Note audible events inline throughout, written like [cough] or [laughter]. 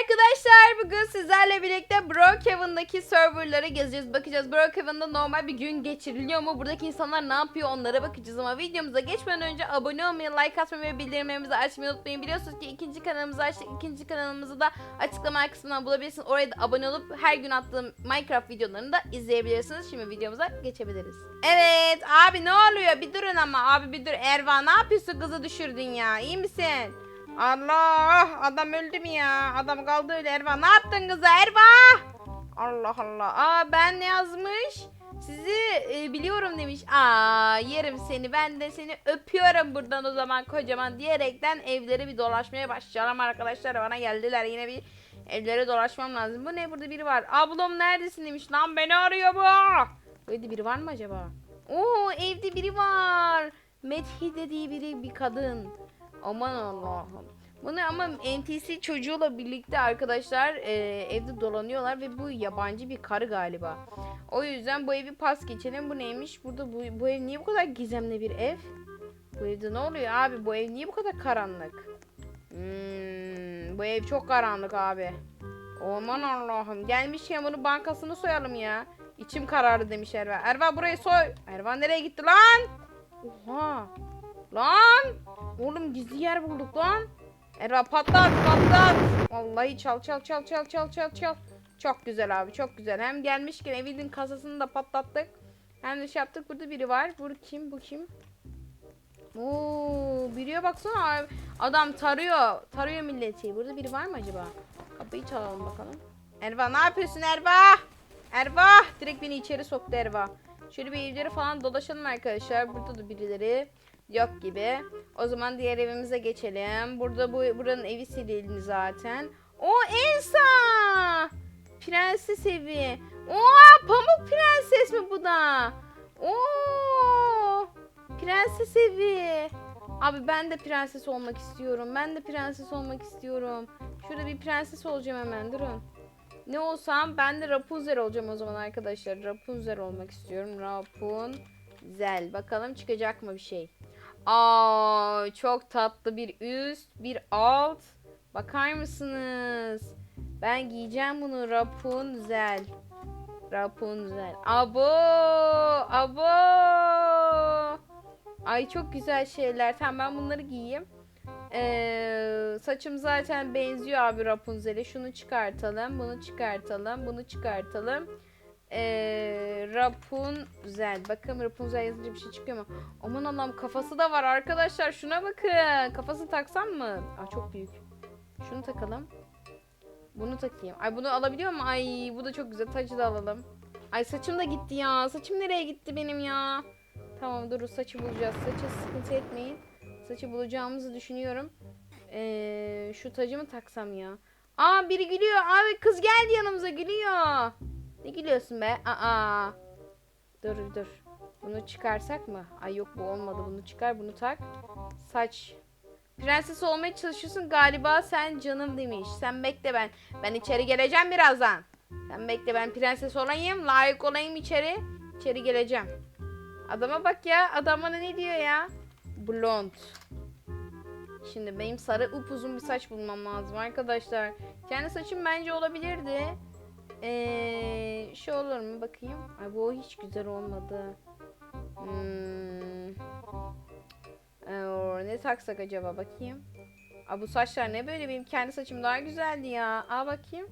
arkadaşlar bugün sizlerle birlikte Brookhaven'daki serverları gezeceğiz. Bakacağız Brookhaven'da normal bir gün geçiriliyor mu? Buradaki insanlar ne yapıyor onlara bakacağız ama videomuza geçmeden önce abone olmayı, like atmayı ve bildirimlerimizi açmayı unutmayın. Biliyorsunuz ki ikinci kanalımızı açtık. İkinci kanalımızı da açıklama kısmından bulabilirsiniz. Oraya da abone olup her gün attığım Minecraft videolarını da izleyebilirsiniz. Şimdi videomuza geçebiliriz. Evet abi ne oluyor? Bir durun ama abi bir dur. Erva ne yapıyorsun kızı düşürdün ya? İyi misin? Allah adam öldü mü ya? Adam kaldı öyle Erva. Ne yaptın kıza Erva? Allah Allah. Aa ben ne yazmış? Sizi e, biliyorum demiş. Aa yerim seni. Ben de seni öpüyorum buradan o zaman kocaman diyerekten evleri bir dolaşmaya başlayalım arkadaşlar. Bana geldiler yine bir evlere dolaşmam lazım. Bu ne burada biri var. Ablam neredesin demiş. Lan beni arıyor bu. Evde biri var mı acaba? Oo evde biri var. Methi dediği biri bir kadın. Aman Allah'ım. Bunu ama NPC çocuğuyla birlikte arkadaşlar e, evde dolanıyorlar ve bu yabancı bir karı galiba. O yüzden bu evi pas geçelim. Bu neymiş? Burada bu, bu ev niye bu kadar gizemli bir ev? Bu evde ne oluyor abi? Bu ev niye bu kadar karanlık? Hmm, bu ev çok karanlık abi. Aman Allah'ım. Gelmişken bunu bankasını soyalım ya. İçim karardı demiş Erva. Erva burayı soy. Erva nereye gitti lan? Oha. Lan. Oğlum gizli yer bulduk lan. Erva patlat patlat. Vallahi çal çal çal çal çal çal çal. Çok güzel abi çok güzel. Hem gelmişken evinin kasasını da patlattık. Hem de şey yaptık. Burada biri var. Bu kim bu kim? Oo, biriye baksana abi. Adam tarıyor. Tarıyor milleti. Burada biri var mı acaba? Kapıyı çalalım bakalım. Erva ne yapıyorsun Erva? Erva! Direkt beni içeri soktu Erva. Şöyle bir evleri falan dolaşalım arkadaşlar. Burada da birileri yok gibi. O zaman diğer evimize geçelim. Burada bu buranın evi silindi zaten. O Elsa! Prenses evi. Oo, pamuk prenses mi bu da? Oo! Prenses evi. Abi ben de prenses olmak istiyorum. Ben de prenses olmak istiyorum. Şurada bir prenses olacağım hemen. Durun. Ne olsam ben de Rapunzel olacağım o zaman arkadaşlar. Rapunzel olmak istiyorum. Rapunzel. Bakalım çıkacak mı bir şey. Aa, çok tatlı bir üst, bir alt. Bakar mısınız? Ben giyeceğim bunu Rapunzel. Rapunzel. Abo! Abo! Ay çok güzel şeyler. Tamam ben bunları giyeyim. Ee, saçım zaten benziyor abi Rapunzel'e. Şunu çıkartalım, bunu çıkartalım, bunu çıkartalım. Ee, Rapunzel. Bakın Rapunzel yazınca bir şey çıkıyor mu? Aman Allah'ım kafası da var arkadaşlar. Şuna bakın. Kafasını taksam mı? Aa, çok büyük. Şunu takalım. Bunu takayım. Ay bunu alabiliyor mu? Ay bu da çok güzel. Tacı da alalım. Ay saçım da gitti ya. Saçım nereye gitti benim ya? Tamam dur saçı bulacağız. Saçı sıkıntı etmeyin. Saçı bulacağımızı düşünüyorum. Ee, şu tacı mı taksam ya? Aa biri gülüyor. Abi kız geldi yanımıza gülüyor. Ne gülüyorsun be? Aa. Dur dur. Bunu çıkarsak mı? Ay yok bu olmadı. Bunu çıkar bunu tak. Saç. Prenses olmaya çalışıyorsun galiba sen canım demiş. Sen bekle ben. Ben içeri geleceğim birazdan. Sen bekle ben prenses olayım. Layık olayım içeri. İçeri geleceğim. Adama bak ya. Adam bana ne diyor ya? Blond. Şimdi benim sarı upuzun bir saç bulmam lazım arkadaşlar. Kendi saçım bence olabilirdi. Ee, şu olur mu bakayım. Ay bu hiç güzel olmadı. Hmm. Ee, ne taksak acaba bakayım. Aa, bu saçlar ne böyle benim kendi saçım daha güzeldi ya. Aa bakayım.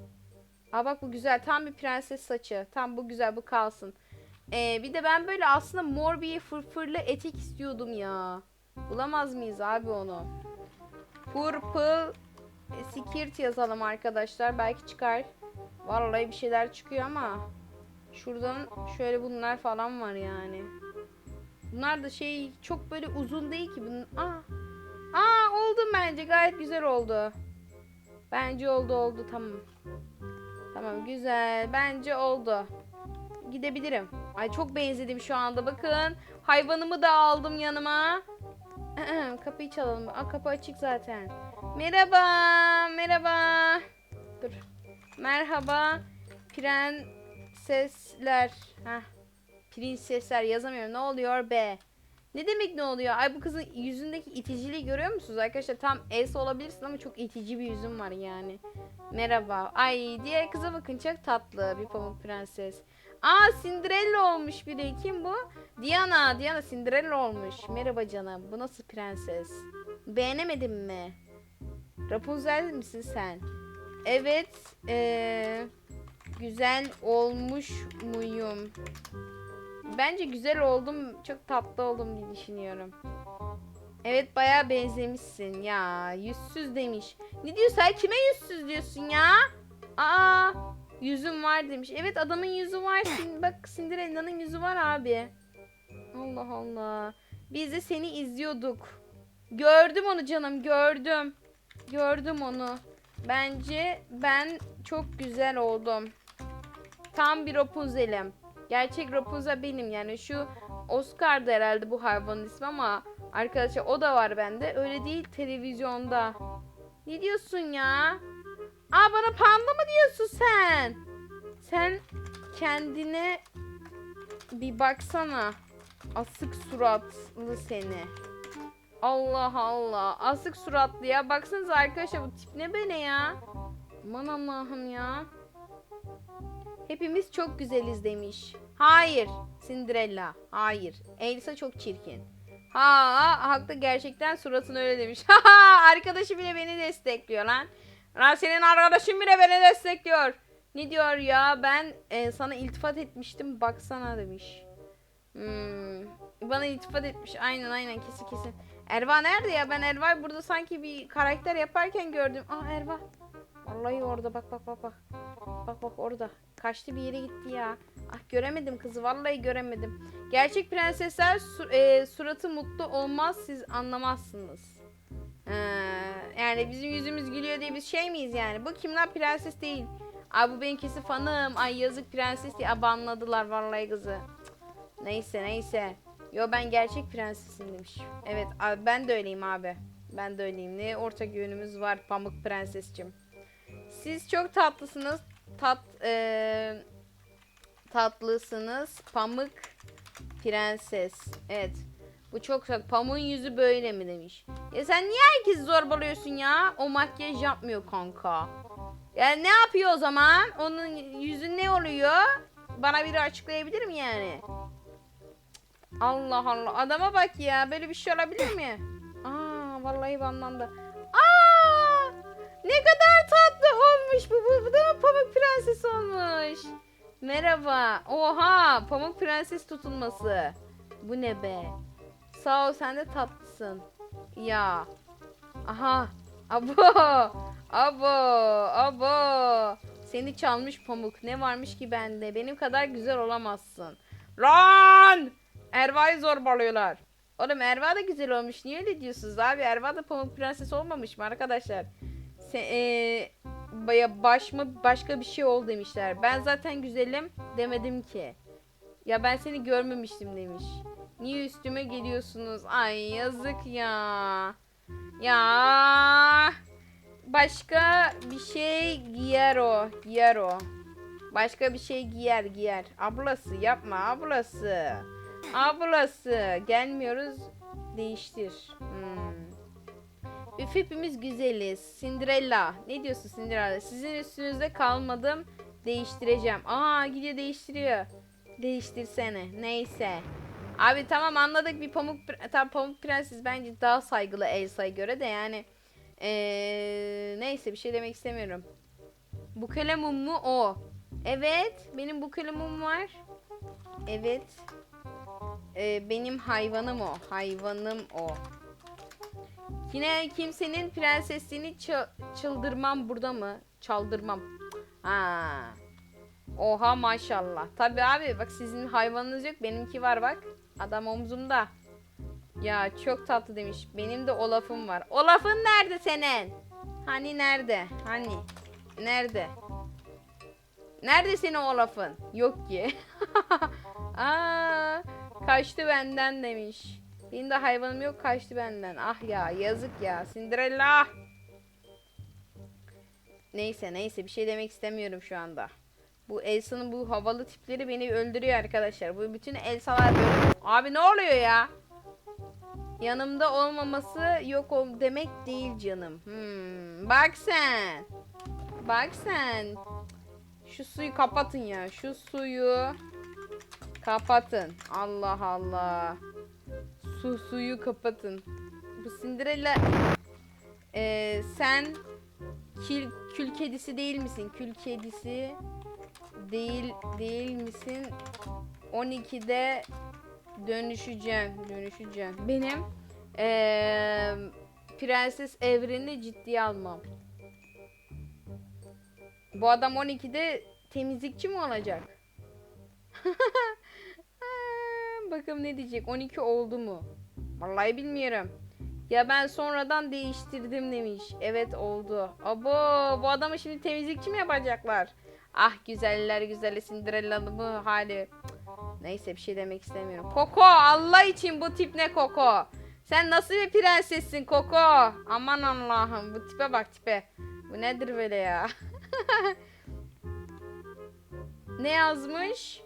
Aa bak bu güzel tam bir prenses saçı. Tam bu güzel bu kalsın. Ee, bir de ben böyle aslında mor bir fırfırlı etek istiyordum ya. Bulamaz mıyız abi onu? Purple skirt yazalım arkadaşlar. Belki çıkar. Vallahi bir şeyler çıkıyor ama şuradan şöyle bunlar falan var yani. Bunlar da şey çok böyle uzun değil ki. Bunun... Aa. Aa oldu bence. Gayet güzel oldu. Bence oldu oldu tamam. Tamam güzel. Bence oldu. Gidebilirim. Ay çok benzedim şu anda bakın. Hayvanımı da aldım yanıma. [clears throat] Kapıyı çalalım. Aa, kapı açık zaten. Merhaba. Merhaba. Merhaba. Prensesler. Heh. Prinsesler yazamıyorum. Ne oluyor be? Ne demek ne oluyor? Ay bu kızın yüzündeki iticiliği görüyor musunuz arkadaşlar? Tam Elsa olabilirsin ama çok itici bir yüzün var yani. Merhaba. Ay diğer kıza bakın çok tatlı bir pamuk prenses. Aa Cinderella olmuş biri. Kim bu? Diana. Diana Cinderella olmuş. Merhaba canım. Bu nasıl prenses? Beğenemedin mi? Rapunzel misin sen? Evet. Ee, güzel olmuş muyum? Bence güzel oldum. Çok tatlı oldum diye düşünüyorum. Evet bayağı benzemişsin ya. Yüzsüz demiş. Ne diyor sen kime yüzsüz diyorsun ya? Aa yüzüm var demiş. Evet adamın yüzü var. [laughs] Sin bak Cinderella'nın yüzü var abi. Allah Allah. Biz de seni izliyorduk. Gördüm onu canım gördüm. Gördüm onu. Bence ben çok güzel oldum. Tam bir Rapunzel'im. Gerçek Rapunzel benim yani şu Oscar'da herhalde bu hayvanın ismi ama arkadaşlar o da var bende. Öyle değil televizyonda. Ne diyorsun ya? Aa bana panda mı diyorsun sen? Sen kendine bir baksana. Asık suratlı seni. Allah Allah. Asık suratlı ya. Baksanıza arkadaşlar bu tip ne bene ya? Aman Allah'ım ya. Hepimiz çok güzeliz demiş. Hayır. Cinderella. Hayır. Elsa çok çirkin. Ha, haklı gerçekten suratın öyle demiş. [laughs] Ha, arkadaşı bile beni destekliyor lan. Lan senin arkadaşın bile beni destekliyor. Ne diyor ya? Ben e, sana iltifat etmiştim. Baksana demiş. Hmm. Bana iltifat etmiş. Aynen aynen kesin kesin. Erva nerede ya? Ben Erva'yı burada sanki bir karakter yaparken gördüm. Aa Erva. Vallahi orada bak bak bak bak. Bak bak orada. Kaçtı bir yere gitti ya. Ah göremedim kızı. Vallahi göremedim. Gerçek prensesler su- e, suratı mutlu olmaz. Siz anlamazsınız. Ee, yani bizim yüzümüz gülüyor diye biz şey miyiz yani? Bu kim lan prenses değil. Ay bu benimkisi fanım. Ay yazık prenses diye abanladılar vallahi kızı. Cık. Neyse neyse. Yo ben gerçek prensesim demiş. Evet abi ben de öyleyim abi. Ben de öyleyim. Ne ortak yönümüz var Pamuk Prensescim. Siz çok tatlısınız. Tat eee, tatlısınız. Pamuk Prenses. Evet. Bu çok çok. Pamuk'un yüzü böyle mi demiş. Ya sen niye herkesi zorbalıyorsun ya? O makyaj yapmıyor kanka. Ya ne yapıyor o zaman? Onun yüzü ne oluyor? Bana biri açıklayabilir mi yani? Allah Allah. Adama bak ya. Böyle bir şey olabilir mi? Aa vallahi banlandı. Aa! Ne kadar tatlı olmuş bu. Bu, bu da mı Pamuk Prenses olmuş? Merhaba. Oha! Pamuk Prenses tutulması. Bu ne be? Sağ ol sen de tatlısın. Ya. Aha. Abo. Abo. Abo. Seni çalmış pamuk. Ne varmış ki bende? Benim kadar güzel olamazsın. Lan! Erva'yı zorbalıyorlar. Oğlum Erva da güzel olmuş. Niye öyle diyorsunuz abi? Erva da pamuk prenses olmamış mı arkadaşlar? Se e, baş mı başka bir şey ol demişler. Ben zaten güzelim demedim ki. Ya ben seni görmemiştim demiş. Niye üstüme geliyorsunuz? Ay yazık ya. Ya. Başka bir şey giyer o. Giyer o. Başka bir şey giyer giyer. Ablası yapma ablası. Ablası. Gelmiyoruz. Değiştir. Hmm. Üf hepimiz güzeliz. Cinderella. Ne diyorsun Cinderella? Sizin üstünüzde kalmadım. Değiştireceğim. Aa gidiyor değiştiriyor. Değiştirsene. Neyse. Abi tamam anladık bir pamuk tamam pamuk prenses bence daha saygılı Elsa'ya göre de yani ee, neyse bir şey demek istemiyorum. Bukele mum mu o? Evet benim bukele mum var. Evet. Ee, benim hayvanım o. Hayvanım o. Yine kimsenin prensesliğini çı- çıldırmam burada mı? Çaldırmam. Ha. Oha maşallah. Tabi abi bak sizin hayvanınız yok. Benimki var bak. Adam omzumda. Ya çok tatlı demiş. Benim de Olaf'ım var. Olaf'ın nerede senin? Hani nerede? Hani? Nerede? Nerede senin Olaf'ın? Yok ki. [laughs] Aa, kaçtı benden demiş. Benim de hayvanım yok kaçtı benden. Ah ya yazık ya. Cinderella. Neyse neyse bir şey demek istemiyorum şu anda. Bu Elsa'nın bu havalı tipleri beni öldürüyor arkadaşlar. Bu bütün Elsa'lar böyle. Abi ne oluyor ya? Yanımda olmaması yok ol demek değil canım. Hmm, bak sen. Bak sen. Şu suyu kapatın ya. Şu suyu kapatın. Allah Allah. Su suyu kapatın. Bu Cinderella Ee, sen kil, kül kedisi değil misin? Kül kedisi değil değil misin? 12'de dönüşeceğim. Dönüşeceğim. Benim ee, prenses evrenini ciddiye almam. Bu adam 12'de temizlikçi mi olacak? [laughs] Bakalım ne diyecek? 12 oldu mu? Vallahi bilmiyorum. Ya ben sonradan değiştirdim demiş. Evet oldu. Abo bu adamı şimdi temizlikçi mi yapacaklar? Ah güzeller güzeli Cinderella'nın bu hali. Neyse bir şey demek istemiyorum. Koko Allah için bu tip ne Koko? Sen nasıl bir prensessin Koko? Aman Allah'ım bu tipe bak tipe. Bu nedir böyle ya? [laughs] ne yazmış?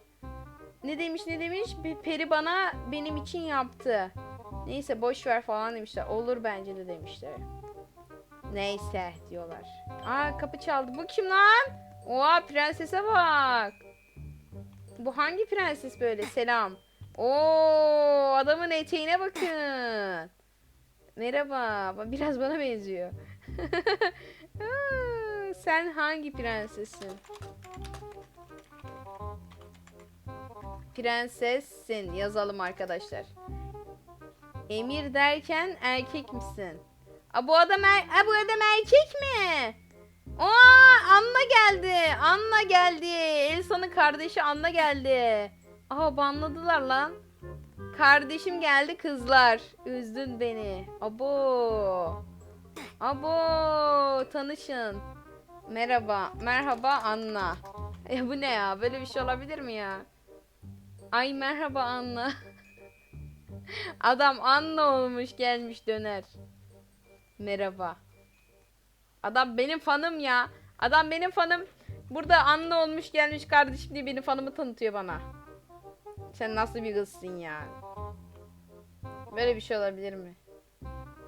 Ne demiş ne demiş? Bir peri bana benim için yaptı. Neyse boş ver falan demişler. Olur bence de demişler. Neyse diyorlar. Aa kapı çaldı. Bu kim lan? Oha prensese bak. Bu hangi prenses böyle? Selam. Oo adamın eteğine bakın. Merhaba. Biraz bana benziyor. [laughs] Sen hangi prensessin? Prensessin yazalım arkadaşlar. Emir derken erkek misin? A bu adam er A, bu adam erkek mi? Aa Anna geldi. Anna geldi. Elsa'nın kardeşi Anna geldi. Aha banladılar lan. Kardeşim geldi kızlar. Üzdün beni. Abo. Abo tanışın. Merhaba. Merhaba Anna. Ya bu ne ya? Böyle bir şey olabilir mi ya? Ay merhaba Anna. [laughs] Adam Anna olmuş gelmiş döner. Merhaba. Adam benim fanım ya. Adam benim fanım. Burada Anna olmuş gelmiş kardeşim diye benim fanımı tanıtıyor bana. Sen nasıl bir kızsın ya? Böyle bir şey olabilir mi?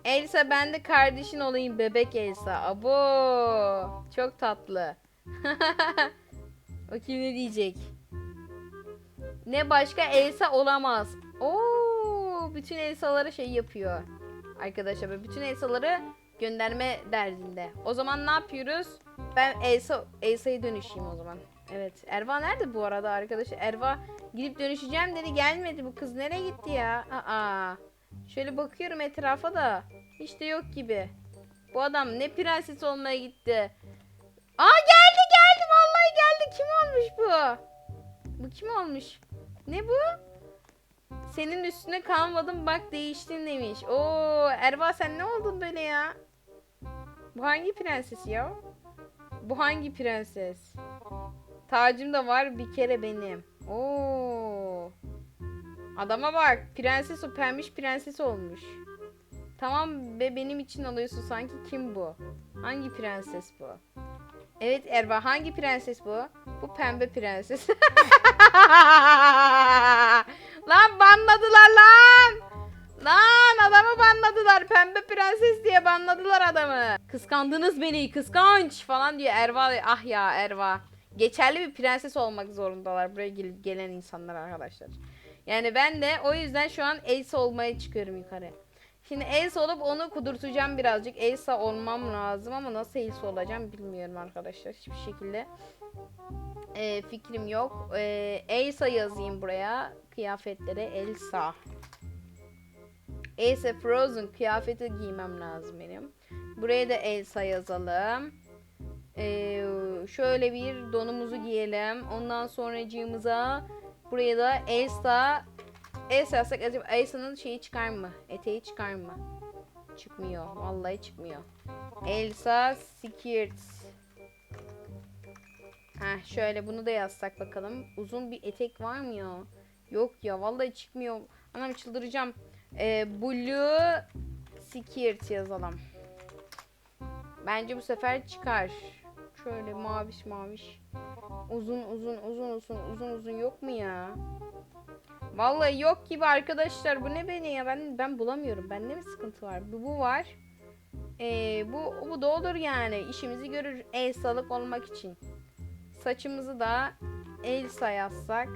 Elsa ben de kardeşin olayım bebek Elsa. Abo. Çok tatlı. [laughs] Bakayım ne diyecek. Ne başka Elsa olamaz. Oo, bütün Elsa'ları şey yapıyor. Arkadaşlar bütün Elsa'ları gönderme derdinde. O zaman ne yapıyoruz? Ben Elsa Elsa'ya dönüşeyim o zaman. Evet. Erva nerede bu arada arkadaşlar? Erva gidip dönüşeceğim dedi gelmedi. Bu kız nereye gitti ya? Aa. Şöyle bakıyorum etrafa da hiç de yok gibi. Bu adam ne prenses olmaya gitti. Aa geldi geldi vallahi geldi. Kim olmuş bu? Bu kim olmuş? Ne bu? Senin üstüne kalmadım bak değiştin demiş. Oo Erva sen ne oldun böyle ya? Bu hangi prenses ya? Bu hangi prenses? Tacım da var bir kere benim. Oo. Adama bak. Prenses o pembiş prenses olmuş. Tamam be benim için alıyorsun sanki kim bu? Hangi prenses bu? Evet Erva hangi prenses bu? Bu pembe prenses. [laughs] [laughs] lan banladılar lan. Lan adamı banladılar. Pembe prenses diye banladılar adamı. Kıskandınız beni kıskanç falan diyor Erva. Ah ya Erva. Geçerli bir prenses olmak zorundalar buraya gel- gelen insanlar arkadaşlar. Yani ben de o yüzden şu an Elsa olmaya çıkıyorum yukarı. Şimdi Elsa olup onu kudurtacağım birazcık. Elsa olmam lazım ama nasıl Elsa olacağım bilmiyorum arkadaşlar. Hiçbir şekilde e, fikrim yok. E, Elsa yazayım buraya. Kıyafetlere Elsa. Elsa Frozen kıyafeti giymem lazım benim. Buraya da Elsa yazalım. Ee, şöyle bir donumuzu giyelim. Ondan sonracığımıza buraya da Elsa Elsa yazsak acaba Elsa'nın şeyi çıkar mı? Eteği çıkar mı? Çıkmıyor. Vallahi çıkmıyor. Elsa Skirts. Heh, şöyle bunu da yazsak bakalım. Uzun bir etek var mı ya? Yok ya vallahi çıkmıyor. Anam çıldıracağım. Ee, Blue Skirt yazalım. Bence bu sefer çıkar. Şöyle maviş maviş. Uzun uzun uzun uzun uzun uzun yok mu ya? Vallahi yok gibi arkadaşlar. Bu ne beni ya? Ben ben bulamıyorum. Bende mi sıkıntı var? Bu, bu var. Ee, bu bu da olur yani. İşimizi görür Elsa'lık olmak için. Saçımızı da Elsa yazsak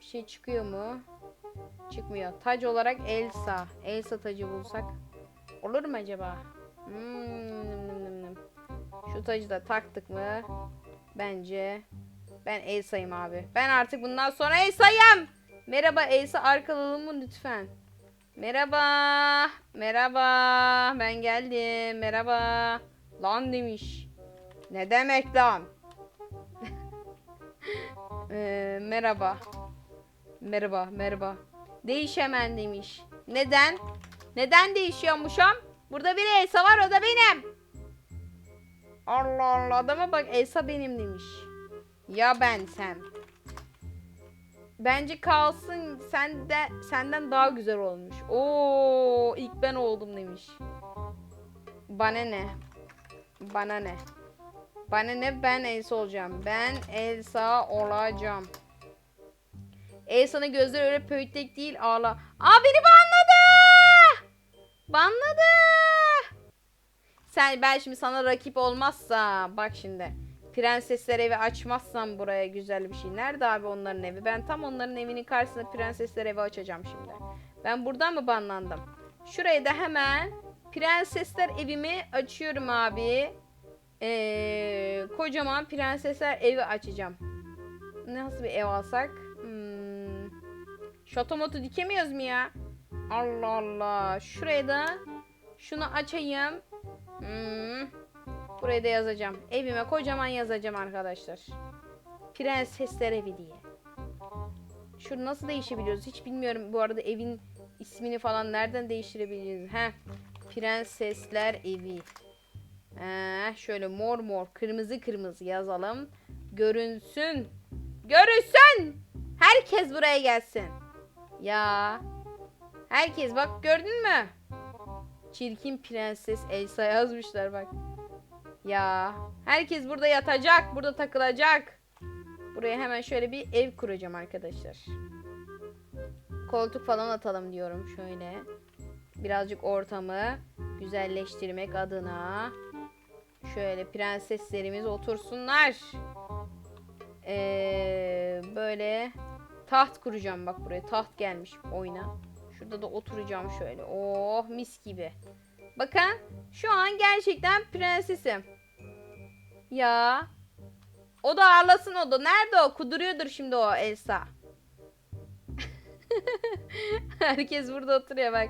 bir şey çıkıyor mu? Çıkmıyor. Tac olarak Elsa. Elsa tacı bulsak olur mu acaba? Hmm. Şu tacı da taktık mı? Bence ben Elsa'yım abi. Ben artık bundan sonra Elsa'yım. Merhaba Elsa arkalalım mı lütfen? Merhaba. Merhaba. Ben geldim. Merhaba. Lan demiş. Ne demek lan? [laughs] Ee, merhaba. Merhaba, merhaba. Değiş hemen demiş. Neden? Neden değişiyormuşum? Burada bir Elsa var o da benim. Allah Allah adama bak Elsa benim demiş. Ya ben sen. Bence kalsın sende senden daha güzel olmuş. Oo ilk ben oldum demiş. Bana ne? Bana ne? Bana ne ben Elsa olacağım. Ben Elsa olacağım. Elsa'nın gözleri öyle pöytek değil ağla. Aa beni banladı! Banladı! Sen ben şimdi sana rakip olmazsa bak şimdi. Prensesler evi açmazsam buraya güzel bir şey. Nerede abi onların evi? Ben tam onların evinin karşısında prensesler evi açacağım şimdi. Ben buradan mı banlandım? Şurayı da hemen prensesler evimi açıyorum abi. Ee, kocaman prensesler evi açacağım. Nasıl bir ev alsak? Hmm. Şatomotu dikemiyoruz mu ya? Allah Allah. Şuraya da şunu açayım. Hmm. Buraya da yazacağım. Evime kocaman yazacağım arkadaşlar. Prensesler evi diye. Şu nasıl değişebiliyoruz hiç bilmiyorum. Bu arada evin ismini falan nereden değiştirebiliriz? He. Prensesler evi. He, şöyle mor mor kırmızı kırmızı yazalım. Görünsün. Görünsün. Herkes buraya gelsin. Ya. Herkes bak gördün mü? Çirkin prenses Elsa yazmışlar bak. Ya. Herkes burada yatacak. Burada takılacak. Buraya hemen şöyle bir ev kuracağım arkadaşlar. Koltuk falan atalım diyorum şöyle. Birazcık ortamı güzelleştirmek adına. Şöyle prenseslerimiz otursunlar. Ee, böyle taht kuracağım bak buraya. Taht gelmiş oyuna. Şurada da oturacağım şöyle. Oh mis gibi. Bakın şu an gerçekten prensesim. Ya. O da ağlasın o da. Nerede o? Kuduruyordur şimdi o Elsa. [laughs] Herkes burada oturuyor bak.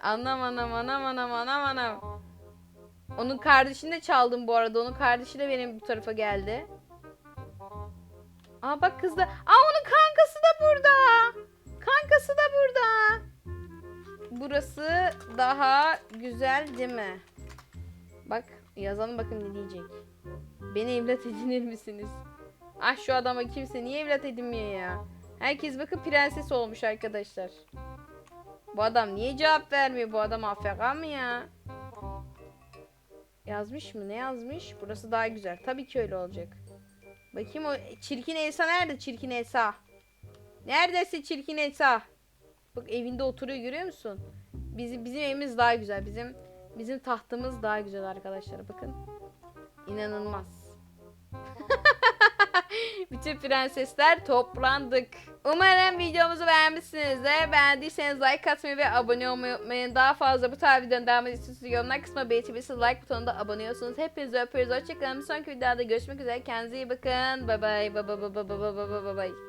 Anam anam anam anam anam anam. Onun kardeşini de çaldım bu arada. Onun kardeşi de benim bu tarafa geldi. Aa bak kız da. Aa onun kankası da burada. Kankası da burada. Burası daha güzel değil mi? Bak yazalım bakın ne diyecek. Beni evlat edinir misiniz? Ah şu adama kimse niye evlat edinmiyor ya? Herkes bakın prenses olmuş arkadaşlar. Bu adam niye cevap vermiyor? Bu adam AFK mı ya? Yazmış mı? Ne yazmış? Burası daha güzel. Tabii ki öyle olacak. Bakayım o çirkin Elsa nerede? Çirkin Elsa. Neredesin çirkin Elsa? Bak evinde oturuyor görüyor musun? Bizim bizim evimiz daha güzel. Bizim bizim tahtımız daha güzel arkadaşlar. Bakın. İnanılmaz. [laughs] Bütün prensesler toplandık. Umarım videomuzu beğenmişsinizdir. Beğendiyseniz like atmayı ve abone olmayı unutmayın. Daha fazla bu tarz videonun devamı istiyorsanız yorumlar kısmına belirtebilirsiniz. Like butonuna abone olursunuz. Hepinizi öpüyoruz. Hoşçakalın. Bir sonraki videoda görüşmek üzere. Kendinize iyi bakın. Bye. Bye bye bye bye bye bye bye bye.